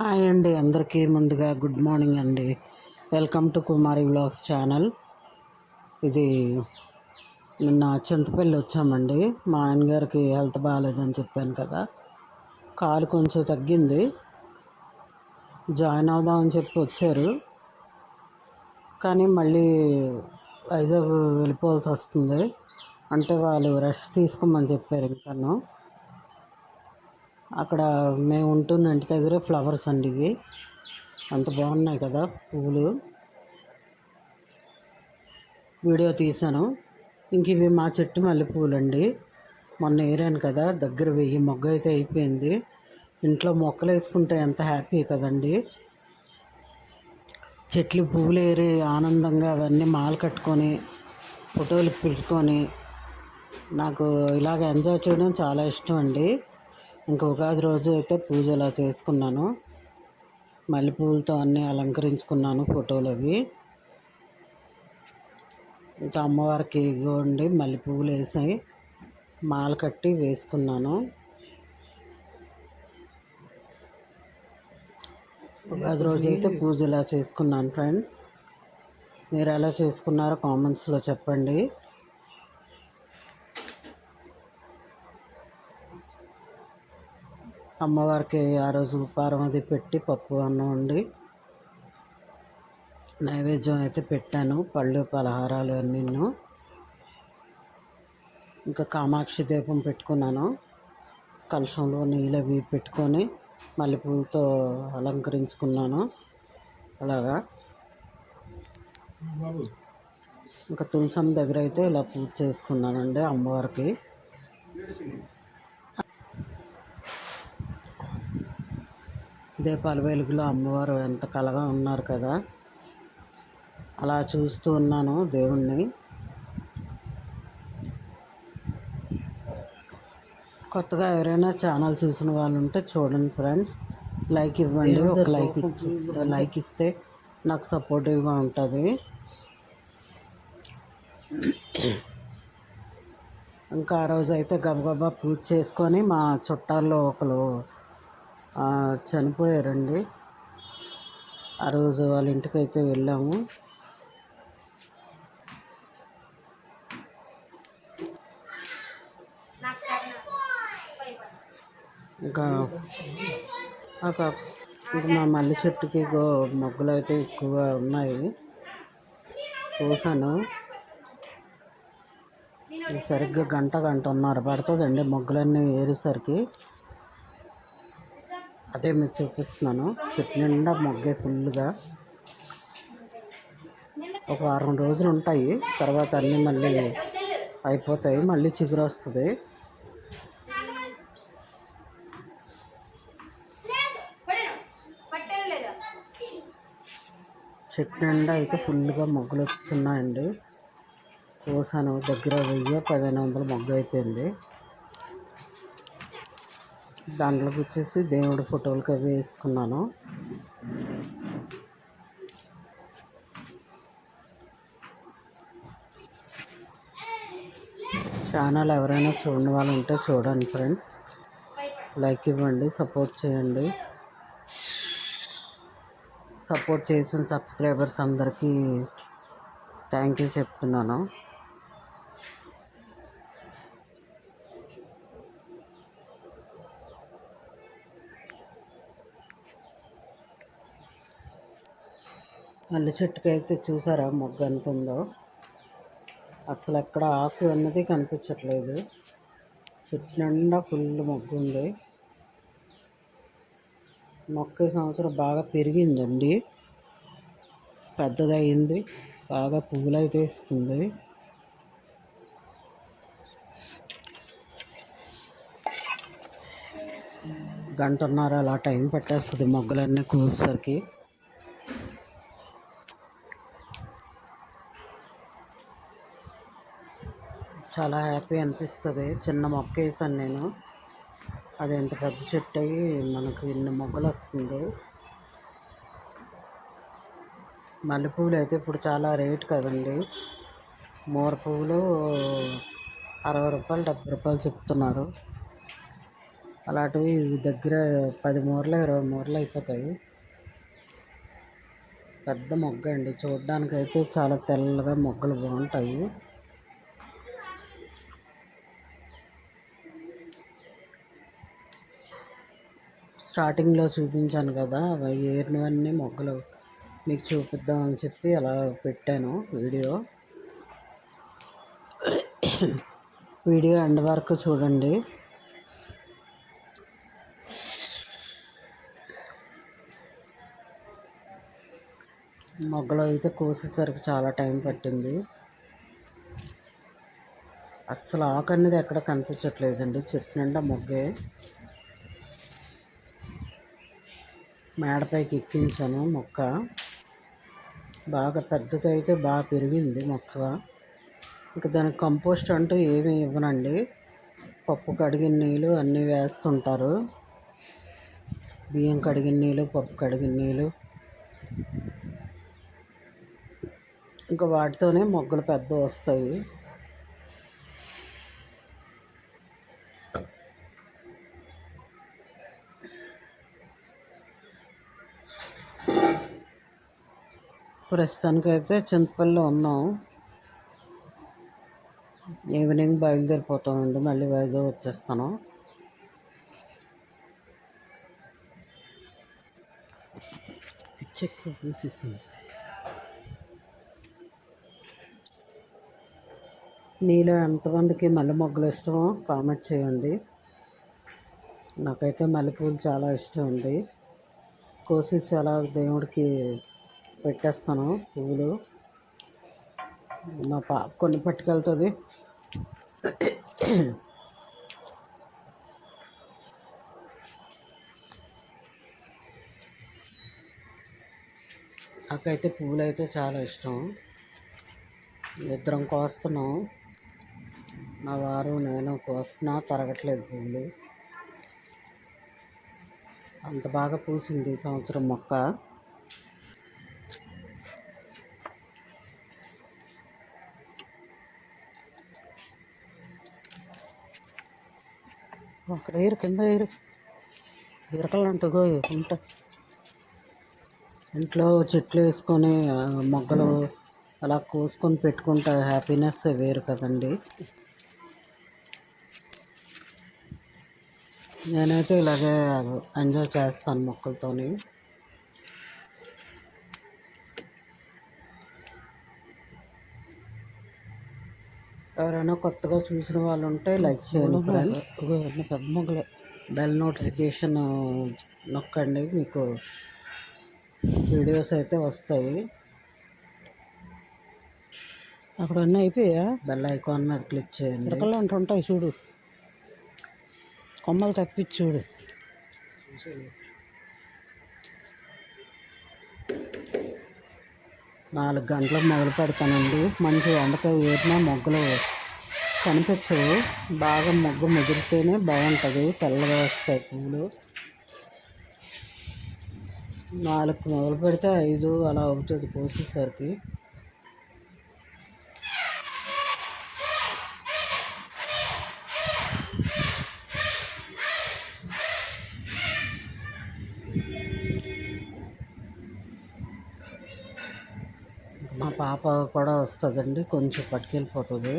Hi అండి అందరికీ ముందుగా గుడ్ మార్నింగ్ అండి. Welcome to Kumari vlogs channel. ఇది నిన్న చింతపల్లి వచ్చామండి. మా ఆయన గారికి హెల్త్ బాగాలేదని చెప్పాను కదా. కాలు కొంచెం తగ్గింది. జాయిన్ అవుదామని చెప్పి వచ్చారు. కానీ మళ్ళీ వైజాగ్ వెళ్ళిపోవాల్సి వస్తుంది. అంటే వాళ్ళు రెస్ట్ తీసుకోమని చెప్పారు ఇంకాను. అక్కడ మేము ఉంటున్న ఇంటి దగ్గర ఫ్లవర్స్ అండి ఇవి. అంత బాగున్నాయి కదా పువ్వులు. వీడియో తీశాను. ఇంక ఇవి మా చెట్టు మల్లెపూలు అండి మొన్న ఏరాను కదా దగ్గర వెయ్యి మొగ్గ అయితే అయిపోయింది. ఇంట్లో మొక్కలు వేసుకుంటే ఎంత హ్యాపీ కదండి. చెట్లు పువ్వులు ఏరి ఆనందంగా అవన్నీ మాలు కట్టుకొని ఫోటోలు పెట్టుకొని నాకు ఇలాగ ఎంజాయ్ చేయడం చాలా ఇష్టం అండి. ఇంకా ఉగాది రోజు అయితే పూజ అలా చేసుకున్నాను. మల్లెపూలతో అన్నీ అలంకరించుకున్నాను ఫోటోలు అవి. ఇంకా అమ్మవారికి ఇవ్వండి మల్లెపూలు వేసాయి. మాల కట్టి వేసుకున్నాను. ఉగాది రోజు అయితే పూజ ఇలా చేసుకున్నాను ఫ్రెండ్స్? మీరు ఎలా చేసుకున్నారో కామెంట్స్లో చెప్పండి. అమ్మవారికి ఆ రోజు ఉపహారం అది పెట్టి పప్పు అన్నం వండి నైవేద్యం అయితే పెట్టాను పళ్ళు పలహారాలు అన్నీ ఇంకా కామాక్షి దీపం పెట్టుకున్నాను. కలశంలో నీళ్ళు అవి పెట్టుకొని మల్లెపూలతో అలంకరించుకున్నాను. అలాగా. ఇంకా తులసం దగ్గర అయితే ఇలా పూజ చేసుకున్నానండి అమ్మవారికి. దీపాల వెలుగులో అమ్మవారు ఎంత కలగా ఉన్నారు కదా. అలా చూస్తూ ఉన్నాను దేవుణ్ణి. కొత్తగా ఎవరైనా ఛానల్ చూసిన వాళ్ళు ఉంటే చూడండి ఫ్రెండ్స్. లైక్ ఇవ్వండి ఒక లైక్ ఇచ్చి లైక్ ఇస్తే నాకు సపోర్టివ్గా ఉంటుంది. ఇంకా ఆ రోజు అయితే గబగబా పూజ చేసుకొని మా చుట్టాల్లో ఒకరు చనిపోయారండి. ఆ రోజు వాళ్ళ ఇంటికి అయితే వెళ్ళాము. ఇంకా ఒక ఇంకా మా మల్లె చెట్టుకి గో మొగ్గలు అయితే ఎక్కువగా ఉన్నాయి. చూసాను సరిగ్గా గంట గంట ఉన్నారు పడుతుందండి మొగ్గలన్నీ ఏరేసరికి. అదే మీకు చూపిస్తున్నాను. చెట్టు నిండా మొగ్గే ఫుల్గా ఒక వారం రోజులు ఉంటాయి. తర్వాత అన్నీ మళ్ళీ అయిపోతాయి. మళ్ళీ చిగురు వస్తుంది. చెట్టు నిండా అయితే ఫుల్గా మొగ్గులు వస్తున్నాయండి కోసాను దగ్గర వెయ్యి పదిహేను వందల మొగ్గు అయిపోయింది దాంట్లోకి వచ్చేసి దేవుడి ఫోటోలకి అవి వేసుకున్నాను. ఛానల్ ఎవరైనా చూడని వాళ్ళు ఉంటే చూడండి ఫ్రెండ్స్. లైక్ ఇవ్వండి సపోర్ట్ చేయండి. సపోర్ట్ చేసిన సబ్స్క్రైబర్స్ అందరికీ థ్యాంక్ యూ చెప్తున్నాను. మల్లె చెట్టుకి అయితే చూసారా మొగ్గ ఎంత ఉందో? అసలు ఎక్కడ ఆకు అన్నది కనిపించట్లేదు. చెట్టు నిండా ఫుల్ మొగ్గు ఉంది. మొక్క సంవత్సరం బాగా పెరిగిందండి. పెద్దదయింది. బాగా పువ్వులు అయితే ఇస్తుంది గంటన్నర అలా టైం పట్టేస్తుంది మొగ్గలన్నీ కూసేసరికి. చాలా హ్యాపీ అనిపిస్తుంది. చిన్న మొక్క వేసాను నేను. అది ఎంత పెద్ద చెట్టు అయ్యి మనకు ఇన్ని మొగ్గలు వస్తుంది మల్లెపూలు అయితే ఇప్పుడు చాలా రేట్ కదండి. మూర పువ్వులు అరవై రూపాయలు డెబ్బై రూపాయలు చెప్తున్నారు. అలాంటివి దగ్గర పది మూరలు ఇరవై మూరలు అయిపోతాయి. పెద్ద మొగ్గ అండి. చూడడానికైతే చాలా తెల్లగా మొగ్గలు బాగుంటాయి. స్టార్టింగ్లో చూపించాను కదా అవి ఏరినవన్నీ మొగ్గలు మీకు చూపిద్దామని చెప్పి అలా పెట్టాను వీడియో. వీడియో ఎండ్ వరకు చూడండి. మొగ్గలు అయితే కోసేసరికి చాలా టైం పట్టింది. అస్సలు ఆకు అనేది ఎక్కడ కనిపించట్లేదండి చెట్టు నిండా మొగ్గే. మేడపైకి ఎక్కించాను మొక్క. బాగా పెద్దది అయితే బాగా పెరిగింది మొక్క. ఇంకా దానికి కంపోస్ట్ అంటూ ఏమీ ఇవ్వనండి. పప్పు కడిగిన నీళ్ళు అన్నీ వేస్తుంటారు. బియ్యం కడిగిన నీళ్ళు పప్పు కడిగిన నీళ్ళు. ఇంకా వాటితోనే మొగ్గలు పెద్ద వస్తాయి. ప్రస్తుతానికైతే చింతపల్లిలో ఉన్నాం. ఈవినింగ్ బయలుదేరిపోతామండి. మళ్ళీ వైజాగ్ వచ్చేస్తాను. చెక్ పూసేసింది మీలో ఎంతమందికి మల్లె మొగ్గలు ఇష్టమో కామెంట్ చేయండి. నాకైతే మల్లెపూలు చాలా ఇష్టం అండి. కోసేసి అలా దేవుడికి పెట్టేస్తాను పువ్వులు. మా పాప కొన్ని పట్టుకెళ్తుంది. నాకైతే పువ్వులు అయితే చాలా ఇష్టం. ఇద్దరం కోస్తున్నాం. మా వారు నేను కోస్తున్నా తరగట్లేదు పువ్వులు. అంత బాగా పూసింది ఈ సంవత్సరం మొక్క. అక్కడ ఏరు కింద ఏరు. ఇరకలు ఉంట ఇంట్లో చెట్లు వేసుకొని మొగ్గలు అలా కోసుకొని పెట్టుకుంటా. హ్యాపీనెస్ వేరు కదండి. నేనైతే ఇలాగే ఎంజాయ్ చేస్తాను మొక్కలతోని. ఎవరైనా కొత్తగా చూసిన వాళ్ళు ఉంటే లైక్ చేయండి ఫ్రెండ్స్. పెద్ద మొక్కలు బెల్ నోటిఫికేషన్ నొక్కండి. మీకు వీడియోస్ అయితే వస్తాయి. అక్కడ అన్నీ అయిపోయా? బెల్ ఐకాన్ మీద క్లిక్ చేయండి. ఇరకలు ఉంటుంటాయి చూడు. కొమ్మలు తప్పించి చూడు. నాలుగు గంటలకు మొదలు పెడతానండి. మంచి ఎండతో ఏరిన మొగ్గలు కనిపించవు. బాగా మొగ్గు ముదిరితేనే బాగుంటుంది. తెల్లగా వస్తాయి పువ్వులు నాలుగు మొదలు పెడితే ఐదు అలా అవుతుంది కోసేసరికి. మా పాప కూడా వస్తుందండి కొంచెం పట్టుకెళ్ళిపోతుంది.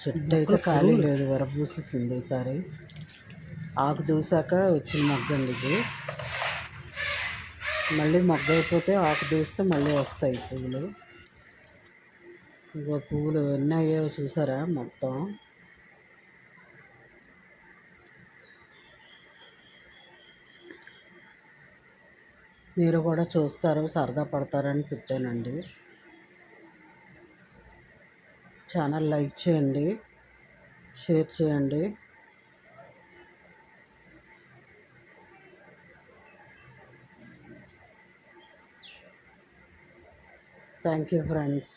చెట్టు అయితే ఖాళీ లేదు వరబూసేసింది ఈసారి. ఆకు దూసాక వచ్చిన మొగ్గ అండి ఇది. మళ్ళీ మొగ్గ అయిపోతే ఆకు దూస్తే మళ్ళీ వస్తాయి పువ్వులు. ఇంకో పువ్వులు ఎన్ని అయ్యాయో చూసారా మొత్తం. మీరు కూడా చూస్తారు సరదా పడతారని పెట్టానండి. ఛానల్ లైక్ చేయండి షేర్ చేయండి. Thank you friends.